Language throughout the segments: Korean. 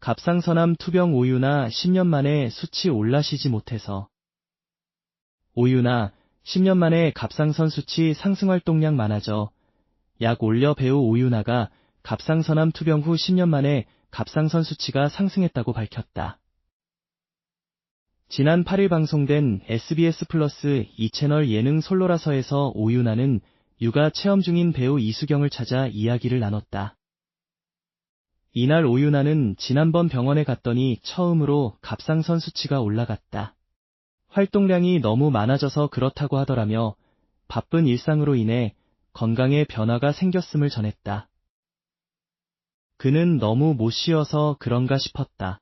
갑상선암 투병 오유나 10년 만에 수치 올라시지 못해서 오유나 10년 만에 갑상선 수치 상승 활동량 많아져 약 올려 배우 오유나가 갑상선암 투병 후 10년 만에 갑상선 수치가 상승했다고 밝혔다. 지난 8일 방송된 SBS 플러스 2채널 예능 솔로라서에서 오유나는 육아 체험 중인 배우 이수경을 찾아 이야기를 나눴다. 이날 오유나는 지난번 병원에 갔더니 처음으로 갑상선 수치가 올라갔다. 활동량이 너무 많아져서 그렇다고 하더라며 바쁜 일상으로 인해 건강에 변화가 생겼음을 전했다. 그는 너무 못 쉬어서 그런가 싶었다.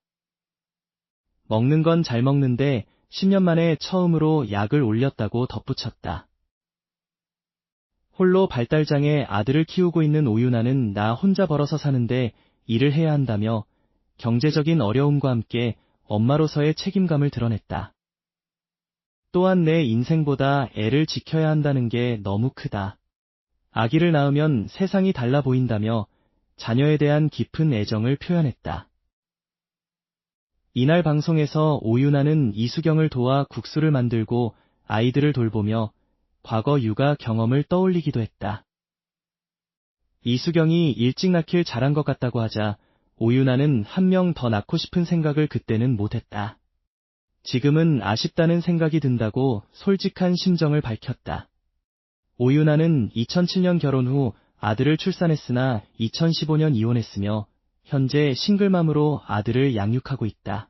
먹는 건 잘 먹는데 10년 만에 처음으로 약을 올렸다고 덧붙였다. 홀로 발달장애 아들을 키우고 있는 오유나는 나 혼자 벌어서 사는데 일을 해야 한다며 경제적인 어려움과 함께 엄마로서의 책임감을 드러냈다. 또한 내 인생보다 애를 지켜야 한다는 게 너무 크다. 아기를 낳으면 세상이 달라 보인다며 자녀에 대한 깊은 애정을 표현했다. 이날 방송에서 오유나는 이수경을 도와 국수를 만들고 아이들을 돌보며 과거 육아 경험을 떠올리기도 했다. 이수경이 일찍 낳길 잘한 것 같다고 하자 오유나는 한 명 더 낳고 싶은 생각을 그때는 못했다. 지금은 아쉽다는 생각이 든다고 솔직한 심정을 밝혔다. 오유나는 2007년 결혼 후 아들을 출산했으나 2015년 이혼했으며 현재 싱글맘으로 아들을 양육하고 있다.